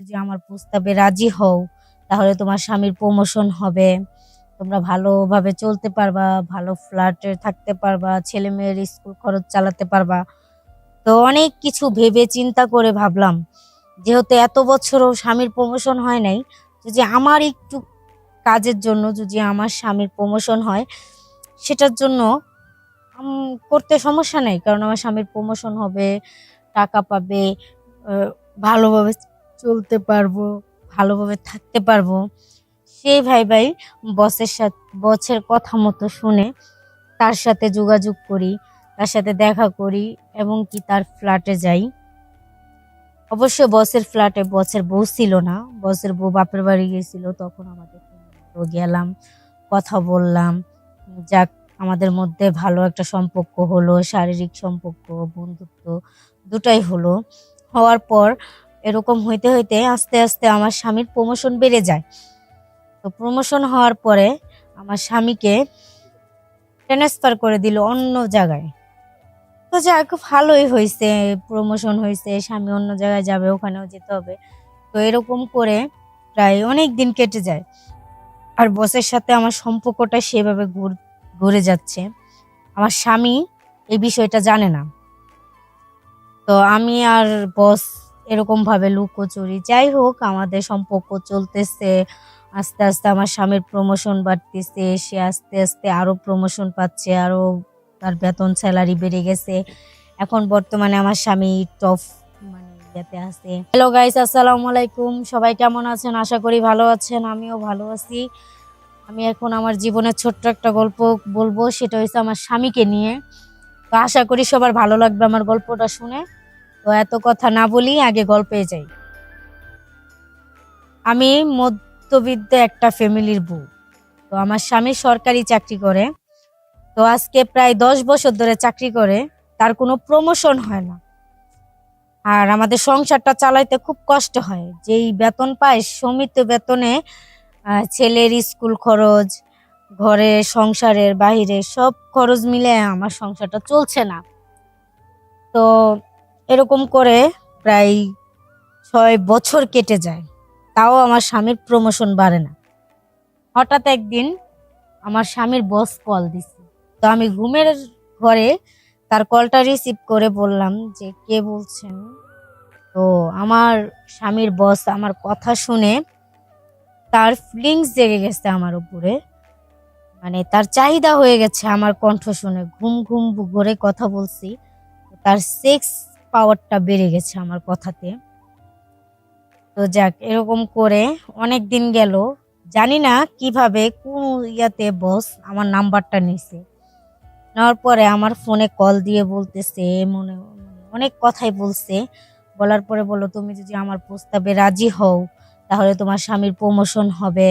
যদি আমার প্রস্তাবে রাজি হও, তাহলে তোমার স্বামীর প্রমোশন হবে। তোমরা ভালোভাবে চলতে পারবা, ভালো ফ্ল্যাটে থাকতে পারবা ছেলে মেয়ের স্কুল খরচ চালাতে পারবা। তো অনেক কিছু ভেবে চিন্তা করে ভাবলাম, যেহেতু এত বছরও স্বামীর প্রমোশন হয় নাই, যদি আমার একটু কাজের জন্য যদি আমার স্বামীর প্রমোশন হয়, সেটার জন্য করতে সমস্যা নেই, কারণ আমার স্বামীর প্রমোশন হবে, টাকা পাবে ভালোভাবে চলতে পারব, ভালোভাবে থাকতে পারব। সেই ভাই ভাই বসের সাথে, বসের কথা মতো শুনে তার সাথে যোগাযোগ করি, তার সাথে দেখা করি এবং কি তার ফ্ল্যাটে যাই। অবশ্য বসের ফ্ল্যাটে বসের বউ ছিল না, বসের বউ বাপের বাড়ি গেছিল তখন আমাদের গেলাম, কথা বললাম। যাক, আমাদের মধ্যে ভালো একটা সম্পর্ক হলো, শারীরিক সম্পর্ক, বন্ধুত্ব দুটাই হলো। হওয়ার পর এরকম হইতে হইতে আস্তে আস্তে আমার স্বামীর প্রমোশন বেড়ে যায়। তো প্রমোশন হওয়ার পরে আমার স্বামীকে ট্রান্সফার করে দিল অন্য জায়গায়। তো যাক ভালোই হয়েছে প্রমোশন হয়েছে স্বামী অন্য জায়গায় যাবে, ওখানেও যেতে হবে। তো এরকম করে প্রায় অনেক দিন কেটে যায়। আর বসের সাথে আমার সম্পর্কটা সেভাবে ঘুর- ঘুরে যাচ্ছে। আমার স্বামী এই বিষয়টা জানে না। তো আমি আর বস এরকম ভাবে লুকোচুরি। যাই হোক, আমাদের সম্পর্ক চলতেছে। আস্তে আস্তে আমার স্বামীর প্রমোশন বাড়তেছে, সে আস্তে আস্তে আরও প্রমোশন পাচ্ছে, আরও তার বেতন স্যালারি বেড়ে গেছে। এখন বর্তমানে আমার স্বামী টপ মানে ইয়েতে আছে। হ্যালো গাইস আসসালামু আলাইকুম। সবাই কেমন আছেন? আশা করি ভালো আছেন, আমিও ভালো আছি। আমি এখন আমার জীবনের ছোট্ট একটা গল্প বলব, সেটা হচ্ছে আমার স্বামীকে নিয়ে। তো আশা করি সবার ভালো লাগবে আমার গল্পটা শুনে। তো এত কথা না বলি আগে গল্পে যাই। আমি মধ্যবিত্ত একটা ফ্যামিলির বউ। তো আমার স্বামী সরকারি চাকরি করে। তো আজকে প্রায় দশ বছর ধরে চাকরি করে, তার কোনো প্রমোশন হয় না। আর আমাদের সংসারটা চালাইতে খুব কষ্ট হয়। যেই বেতন পায়, সমিত বেতনে ছেলের স্কুল খরচ, ঘরে, সংসারের বাইরে সব খরচ মিলে আমার সংসারটা চলছে না। তো এরকম করে প্রায় ছয় বছর কেটে যায়। তাও আমার স্বামীর প্রমোশন বাড়ে না। হঠাৎ একদিন আমার স্বামীর বস কল দিছে। তো আমি ঘুমের ঘরে তার কলটা রিসিভ করে বললাম যে, কে বলছেন? তো আমার স্বামীর বস আমার কথা শুনে তার ফিলিংস জেগে গেছে আমার উপরে। মানে তার চাহিদা হয়ে গেছে আমার কণ্ঠ শুনে। ঘুম ঘুম ঘরে কথা বলছি। তার সেক্স পাওয়ারটা বেড়ে গেছে আমার কথাতে। তো যাক, এরকম করে অনেক দিন গেল। জানি না কীভাবে, কোন ইয়াতে বস আমার নাম্বারটা নিছে। নেওয়ার পরে আমার ফোনে কল দিয়ে বলতেছে, মনে, অনেক কথাই বলছে। বলার পরে বলো তুমি যদি আমার প্রস্তাবে রাজি হও, তাহলে তোমার স্বামীর প্রমোশন হবে।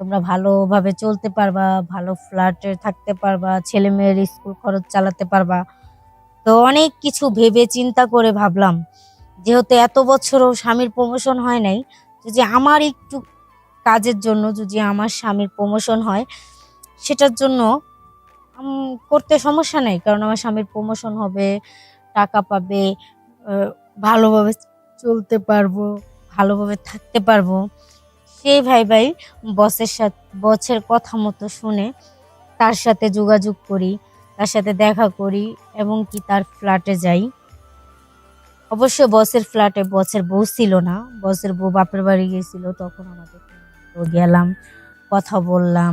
তোমরা ভালোভাবে চলতে পারবা, ভালো ফ্ল্যাটে থাকতে পারবা ছেলে মেয়ের স্কুল খরচ চালাতে পারবা। তো অনেক কিছু ভেবে চিন্তা করে ভাবলাম, যেহেতু এত বছরও স্বামীর প্রমোশন হয় নাই, যদি আমার একটু কাজের জন্য যদি আমার স্বামীর প্রমোশন হয়, সেটার জন্য করতে সমস্যা নেই, কারণ আমার স্বামীর প্রমোশন হবে, টাকা পাবে ভালোভাবে চলতে পারব, ভালোভাবে থাকতে পারব। সেই ভাই ভাই বসের সাথে, বসের কথা মতো শুনে তার সাথে যোগাযোগ করি। তার সাথে দেখা করি এবং কি তার ফ্ল্যাটে যাই। অবশ্য বসের ফ্ল্যাটে বসের বউ ছিল না। বসের বউ বাপের বাড়ি গেছিল তখন আমাদের গেলাম, কথা বললাম।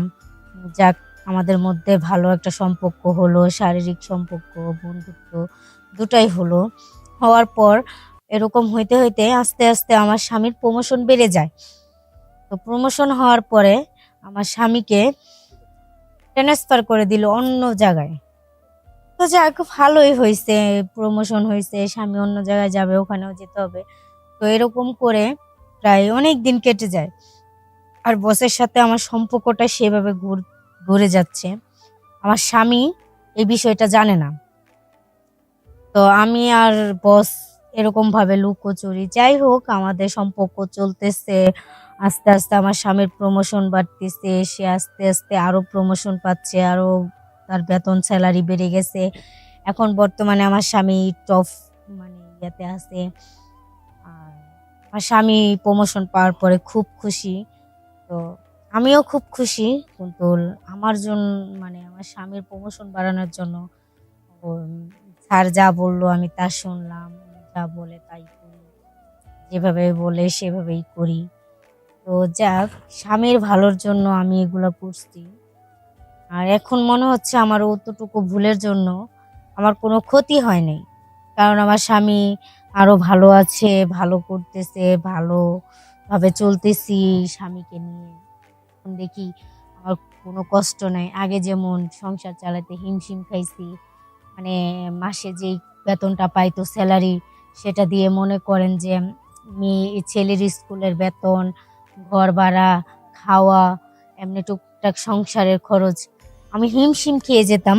যাক, আমাদের মধ্যে ভালো একটা সম্পর্ক হলো, শারীরিক সম্পর্ক, বন্ধুত্ব দুটাই হলো। হওয়ার পর এরকম হইতে হইতে আস্তে আস্তে আমার স্বামীর প্রমোশন বেড়ে যায়। তো প্রমোশন হওয়ার পরে আমার স্বামীকে ট্রান্সফার করে দিল অন্য জায়গায়। তো যাক, ভালোই হয়েছে প্রমোশন হয়েছে, স্বামী অন্য জায়গায় যাবে, ওখানেও যেতে হবে। তো এরকম করে প্রায় অনেক দিন কেটে যায়। আর বসের সাথে আমার সম্পর্কটা সেভাবে ঘুর- যাচ্ছে। আমার স্বামী এই বিষয়টা জানে না। তো আমি আর বস এরকম ভাবে লুকোচুরি, যাই হোক, আমাদের সম্পর্ক চলতেছে। আস্তে আস্তে আমার স্বামীর প্রমোশন বাড়তেছে, সে আস্তে আস্তে আরও প্রমোশন পাচ্ছে, আরও তার বেতন স্যালারি বেড়ে গেছে। এখন বর্তমানে আমার স্বামী টপ মানে ইয়েতে আছে। আর আমার স্বামী প্রমোশন পাওয়ার পরে খুব খুশি। তো আমিও খুব খুশি, কিন্তু আমার জন্য মানে আমার স্বামীর প্রমোশন বাড়ানোর জন্য স্যার যা বলল আমি তা শুনলাম, যা বলে তাই করি। যেভাবে বলে সেভাবেই করি। তো যাক, স্বামীর ভালোর জন্য আমি এগুলো করছি। আর এখন মনে হচ্ছে আমার অতটুকু ভুলের জন্য আমার কোনো ক্ষতি হয় নাই। কারণ আমার স্বামী আরও ভালো আছে, ভালো করতেছে, ভালোভাবে চলতেছি স্বামীকে নিয়ে। এখন দেখি আমার কোনো কষ্ট নাই। আগে যেমন সংসার চালাতে হিমশিম খাইছি মানে মাসে যেই বেতনটা পাইতো স্যালারি সেটা দিয়ে মনে করেন যে মেয়ে, ছেলের স্কুলের বেতন, ঘর ভাড়া, খাওয়া, এমনি টুকটাক সংসারের খরচ আমি হিমশিম খেয়ে যেতাম।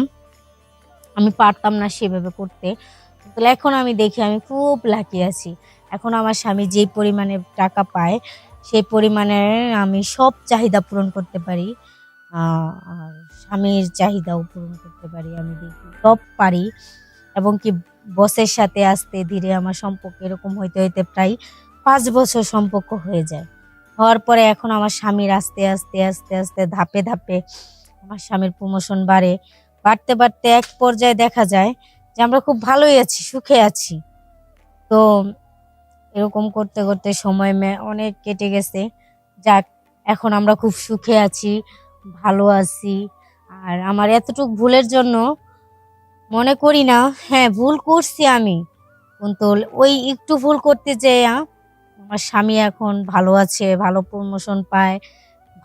আমি পারতাম না সেভাবে করতে। তো এখন আমি দেখি, আমি খুব লাকি আছি। এখন আমার স্বামী যে পরিমাণে টাকা পায়, সেই পরিমাণে আমি সব চাহিদা পূরণ করতে পারি। আর স্বামীর চাহিদাও পূরণ করতে পারি আমি দেখি। সব পারি। এবং কি বসের সাথে আসতে ধীরে আমার সম্পর্ক এরকম হইতে হইতে প্রায় পাঁচ বছর সম্পর্ক হয়ে যায়। হওয়ার পরে এখন আমার স্বামীর আস্তে আস্তে আস্তে আস্তে ধাপে ধাপে আমার স্বামীর প্রমোশন বাড়ে, বাড়তে বাড়তে এক পর্যায়ে দেখা যায় যে আমরা খুব ভালোই আছি, সুখে আছি। তো এরকম করতে করতে সময় অনেক কেটে গেছে। যাক, এখন আমরা খুব সুখে আছি, ভালো আছি। আর আমার এতটুক ভুলের জন্য মনে করি না হ্যাঁ ভুল করছি আমি। কিন্তু ওই একটু ভুল করতে যেয়ে আমার স্বামী এখন ভালো আছে, ভালো প্রমোশন পায়।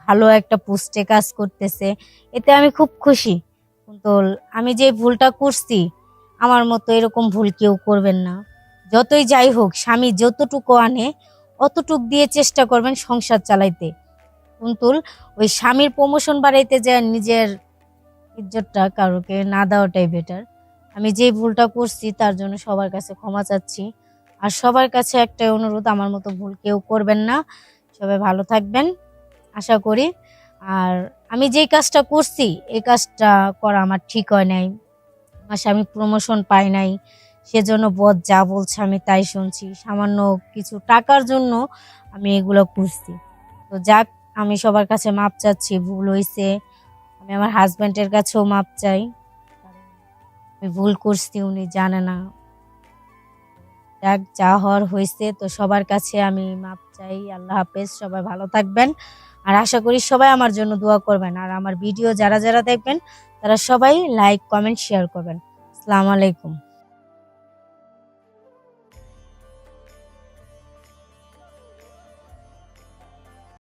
ভালো একটা পোস্টে কাজ করতেছে। এতে আমি খুব খুশি। কিন্তু আমি যে ভুলটা করছি, আমার মতো এরকম ভুল কেউ করবেন না। যতই যাই হোক, স্বামী যতটুকু আনে, অতটুক দিয়ে চেষ্টা করবেন সংসার চালাইতে। কিন্তু ওই স্বামীর প্রমোশন বাড়াইতে যে নিজের ইজ্জতটা কারোকে না দেওয়াটাই বেটার আমি যে ভুলটা করছি, তার জন্য সবার কাছে ক্ষমা চাচ্ছি। আর সবার কাছে একটাই অনুরোধ, আমার মতো ভুল কেউ করবেন না। সবাই ভালো থাকবেন। আশা করি। আর আমি যেই কাজটা করছি এই কাজটা করা আমার ঠিক হয় নাই। আমার স্বামী প্রমোশন পায় নাই, সেজন্য বদ যা বলছে আমি তাই শুনছি। সামান্য কিছু টাকার জন্য আমি এগুলো করছি তো যাক, আমি সবার কাছে মাপ চাচ্ছি, ভুল হয়েছে আমি আমার হাজব্যান্ডের কাছেও মাপ চাই। আমি ভুল করছি, উনি জানে না। যাক, যা হওয়ার হয়েছে, তো সবার কাছে আমি মাপ চাই। আল্লাহ হাফেজ, সবাই ভালো থাকবেন। আর আশা করি সবাই আমার জন্য দোয়া করবেন। আর আমার ভিডিও যারা যারা দেখবেন, তারা সবাই লাইক কমেন্ট শেয়ার করবেন। আসসালামু আলাইকুম।